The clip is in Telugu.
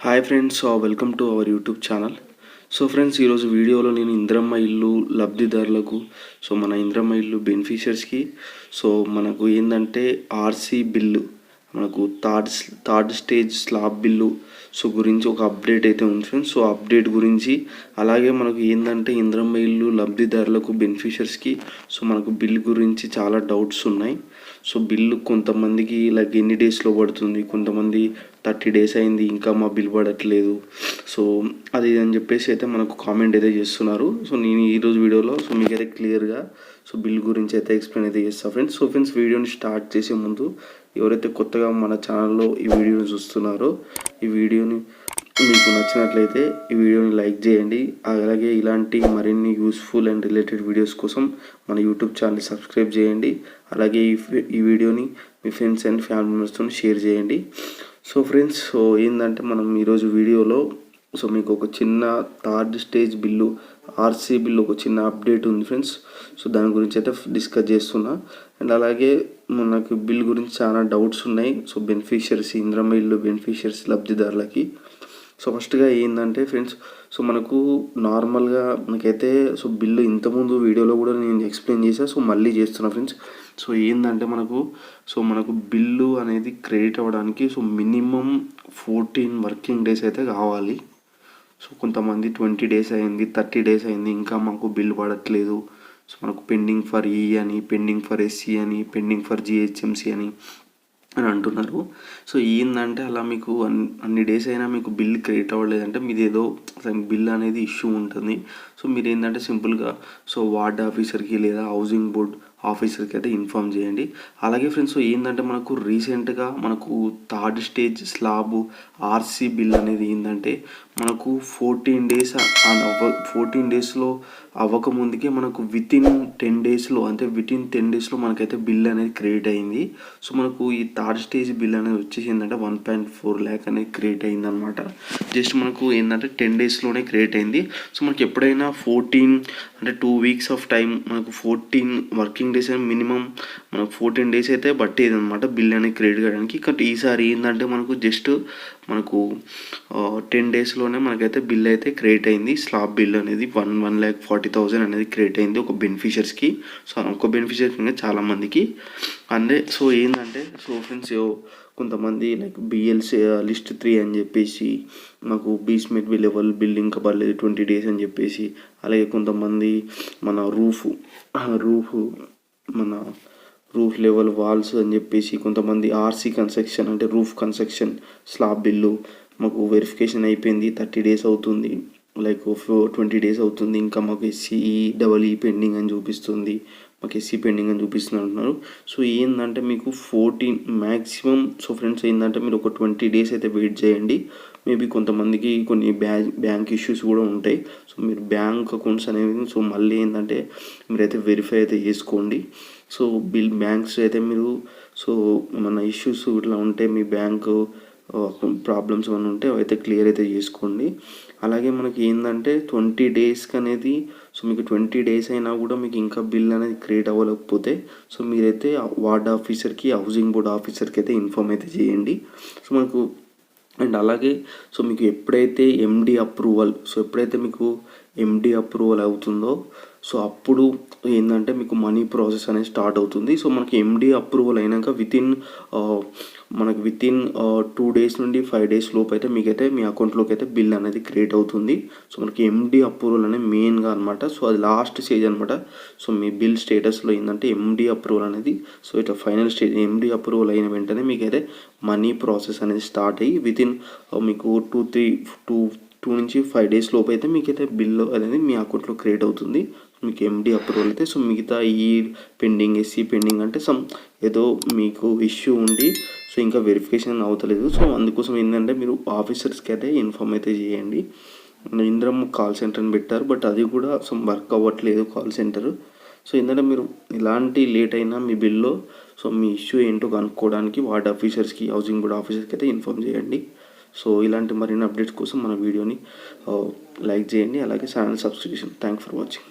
Hi friends welcome to our YouTube channel so friends ఈరోజు వీడియోలో నేను ఇంద్రమ్మ ఇల్లు లబ్ధిదారులకు సో మన ఇంద్రమ్మ ఇల్లు బెనిఫిషియర్స్కి సో మనకు ఏంటంటే ఆర్సీ బిల్లు మనకు third third stage slab bill so గురించి ఒక అప్డేట్ అయితే ఉంది ఫ్రెండ్స్ సో అప్డేట్ గురించి అలాగే మనకు ఏంటంటే ఇంద్రమ్మ ఇల్లు లబ్ధిదారులకు బెనిఫిషియర్స్కి సో మనకు బిల్ గురించి చాలా డౌట్స్ ఉన్నాయి. సో బిల్లు కొంతమందికి లైక్ ఎన్ని డేస్లో పడుతుంది కొంతమంది థర్టీ డేస్ అయింది ఇంకా మా బిల్ పడట్లేదు. సో అది అని చెప్పేసి అయితే మనకు కామెంట్ అయితే చేస్తున్నారు. సో నేను ఈరోజు వీడియోలో సో మీకైతే క్లియర్గా సో బిల్ గురించి అయితే ఎక్స్ప్లెయిన్ అయితే చేస్తాను ఫ్రెండ్స్ సో ఫ్రెండ్స్ వీడియోని స్టార్ట్ చేసే ముందు ఎవరైతే కొత్తగా మన ఛానల్లో ఈ వీడియోని చూస్తున్నారో ఈ వీడియోని మీకు నచ్చినట్లయితే ఈ వీడియోని లైక్ చేయండి. అలాగే ఇలాంటి మరిన్ని యూస్ఫుల్ అండ్ రిలేటెడ్ వీడియోస్ కోసం మన యూట్యూబ్ ఛానల్ సబ్స్క్రైబ్ చేయండి. అలాగే ఈ వీడియోని మీ ఫ్రెండ్స్ అండ్ ఫ్యామిలీ మెంబర్స్తో షేర్ చేయండి. సో ఫ్రెండ్స్ సో ఏంటంటే మనం ఈరోజు వీడియోలో సో మీకు ఒక చిన్న థర్డ్ స్టేజ్ బిల్లు ఆర్సీ ఒక చిన్న అప్డేట్ ఉంది ఫ్రెండ్స్. సో దాని గురించి అయితే డిస్కస్ చేస్తున్నా. అండ్ అలాగే మనకు బిల్ గురించి చాలా డౌట్స్ ఉన్నాయి. సో బెనిఫిషియరీస్ ఇంద్రమ్మ ఇల్లు లబ్ధిదారులకి. సో ఫస్ట్గా ఏంటంటే ఫ్రెండ్స్ సో మనకు నార్మల్గా మనకైతే సో బిల్లు ఇంతకుముందు వీడియోలో కూడా నేను ఎక్స్ప్లెయిన్ చేశాను సో మళ్ళీ చేస్తున్నా ఫ్రెండ్స్. సో ఏంటంటే మనకు సో మనకు బిల్లు అనేది క్రెడిట్ అవ్వడానికి so minimum fourteen working days అయితే కావాలి. సో కొంతమంది ట్వంటీ డేస్ అయింది థర్టీ డేస్ అయింది ఇంకా మాకు బిల్ పడట్లేదు. సో మనకు పెండింగ్ ఫర్ ఈ అని పెండింగ్ ఫర్ ఎస్సీ అని పెండింగ్ ఫర్ జిహెచ్ఎంసీ అని అని అంటున్నారు. సో ఏంటంటే అలా మీకు అన్ని డేస్ అయినా మీకు బిల్ క్రియేట్ అవ్వలేదంటే మీది ఏదో బిల్ అనేది ఇష్యూ ఉంటుంది. సో మీరు ఏంటంటే సింపుల్గా సో వార్డ్ ఆఫీసర్కి లేదా హౌసింగ్ బోర్డ్ ఆఫీసర్కి అయితే ఇన్ఫామ్ చేయండి. అలాగే ఫ్రెండ్స్ ఏంటంటే మనకు రీసెంట్గా మనకు third stage slab RC bill అనేది ఏంటంటే మనకు ఫోర్టీన్ డేస్ ఫోర్టీన్ డేస్లో అవ్వకముందుకే మనకు విత్ ఇన్ టెన్ డేస్లో అంటే విత్ ఇన్ టెన్ డేస్లో మనకైతే బిల్ అనేది క్రియేట్ అయింది. సో మనకు ఈ థర్డ్ స్టేజ్ బిల్ అనేది వచ్చేసి ఏంటంటే వన్ పాయింట్ ఫోర్ ల్యాక్ అనేది క్రియేట్ అయింది అనమాట జస్ట్ మనకు ఏంటంటే టెన్ డేస్లోనే క్రియేట్ అయింది. సో మనకి ఎప్పుడైనా ఫోర్టీన్ అంటే టూ వీక్స్ ఆఫ్ టైం మనకు ఫోర్టీన్ వర్కింగ్ డేస్ అని మినిమం మనం ఫోర్టీన్ డేస్ అయితే పట్టేది అనమాట బిల్ అనేది క్రియేట్ చేయడానికి కానీ ఈసారి ఏంటంటే మనకు జస్ట్ మనకు టెన్ డేస్లోనే మనకైతే బిల్ అయితే క్రియేట్ అయింది. స్లాబ్ బిల్ అనేది one one lakh forty thousand అనేది క్రియేట్ అయింది ఒక బెనిఫిషియర్స్కి. సో ఒక బెనిఫిషియర్స్ ఇంకా చాలామందికి అంటే సో ఏంటంటే సో ఫ్రెండ్స్ కొంతమంది లైక్ బిఎల్సీ లిస్ట్ త్రీ అని చెప్పేసి మాకు బీస్మెంట్ లెవెల్ బిల్డింగ్ ఇంకా పర్లేదు ట్వంటీ డేస్ అని చెప్పేసి అలాగే కొంతమంది మన రూఫ్ రూఫ్ మన రూఫ్ లెవెల్ వాల్స్ అని చెప్పేసి కొంతమంది ఆర్సీ కన్స్ట్రక్షన్ అంటే రూఫ్ కన్స్ట్రక్షన్ స్లాబ్ బిల్లు మాకు వెరిఫికేషన్ అయిపోయింది థర్టీ డేస్ అవుతుంది. లైక్ ట్వంటీ డేస్ అవుతుంది. ఇంకా మాకు ఎస్సీఈ డబల్ ఈ పెండింగ్ అని చూపిస్తుంది. మాకు ఎస్సీ పెండింగ్ అని చూపిస్తుంది అంటున్నారు సో ఏంటంటే మీకు ఫోర్టీన్ మ్యాక్సిమం సో ఫ్రెండ్స్ ఏంటంటే మీరు ఒక ట్వంటీ డేస్ అయితే వెయిట్ చేయండి. మేబీ కొంతమందికి కొన్ని బ్యాంక్ బ్యాంక్ ఇష్యూస్ కూడా ఉంటాయి. సో మీరు బ్యాంక్ అకౌంట్స్ అనేవి సో మళ్ళీ ఏంటంటే మీరైతే వెరిఫై అయితే చేసుకోండి. సో బిల్ బ్యాంక్స్ అయితే మీరు సో ఏమన్నా ఇష్యూస్ ఇట్లా ఉంటే మీ బ్యాంకు ప్రాబ్లమ్స్ ఏమైనా ఉంటే అయితే క్లియర్ అయితే చేసుకోండి. అలాగే మనకి ఏంటంటే ట్వంటీ డేస్కి అనేది సో మీకు ట్వంటీ డేస్ అయినా కూడా మీకు ఇంకా బిల్ అనేది క్రియేట్ అవ్వలేకపోతే సో మీరైతే వార్డ్ ఆఫీసర్కి హౌసింగ్ బోర్డ్ ఆఫీసర్కి అయితే ఇన్ఫామ్ అయితే చేయండి. సో మనకు అండ్ అలాగే సో మీకు ఎప్పుడైతే ఎండి అప్రూవల్ సో ఎప్పుడైతే మీకు ఎండి అప్రూవల్ అవుతుందో సో అప్పుడు ఏంటంటే మీకు మనీ ప్రాసెస్ అనేది స్టార్ట్ అవుతుంది. సో మనకి ఎండి అప్రూవల్ అయినాక విత్ ఇన్ మనకి విత్ ఇన్ టూ డేస్ నుండి ఫైవ్ డేస్ లోపు అయితే మీకైతే మీ అకౌంట్లోకి అయితే బిల్ అనేది క్రియేట్ అవుతుంది. సో మనకి ఎండి అప్రూవల్ అనేది మెయిన్గా అనమాట సో అది లాస్ట్ స్టేజ్ అనమాట సో మీ బిల్ స్టేటస్లో ఏంటంటే ఎండి అప్రూవల్ అనేది సో ఇట్లా ఫైనల్ స్టేజ్ ఎండి అప్రూవల్ అయిన వెంటనే మీకైతే మనీ ప్రాసెస్ అనేది స్టార్ట్ అయ్యి విత్ ఇన్ మీకు టూ త్రీ టూ టూ నుంచి ఫైవ్ డేస్ లోపు అయితే మీకైతే బిల్ అనేది మీ అకౌంట్లో క్రియేట్ అవుతుంది. మీకు ఎండి అప్రూవల్ అయితే సో మిగతా ఈ పెండింగ్ ఎస్సీ పెండింగ్ అంటే సమ్ ఏదో మీకు ఇష్యూ ఉండి సో ఇంకా వెరిఫికేషన్ అవుతలేదు. సో అందుకోసం ఏంటంటే మీరు ఆఫీసర్స్కి అయితే ఇన్ఫామ్ అయితే చేయండి. ఇంద్రం కాల్ సెంటర్ని పెట్టారు బట్ అది కూడా సమ్ వర్క్ అవ్వట్లేదు కాల్ సెంటర్ సో ఏంటంటే మీరు ఇలాంటి లేట్ అయినా మీ బిల్లో సో మీ ఇష్యూ ఏంటో కనుక్కోవడానికి వార్డ్ ఆఫీసర్స్కి హౌసింగ్ బోర్డ్ ఆఫీసర్స్కి అయితే ఇన్ఫామ్ చేయండి. సో ఇలాంటి మరిన్ని అప్డేట్స్ కోసం మన వీడియోని లైక్ చేయండి. అలాగే channel subscription thank for watching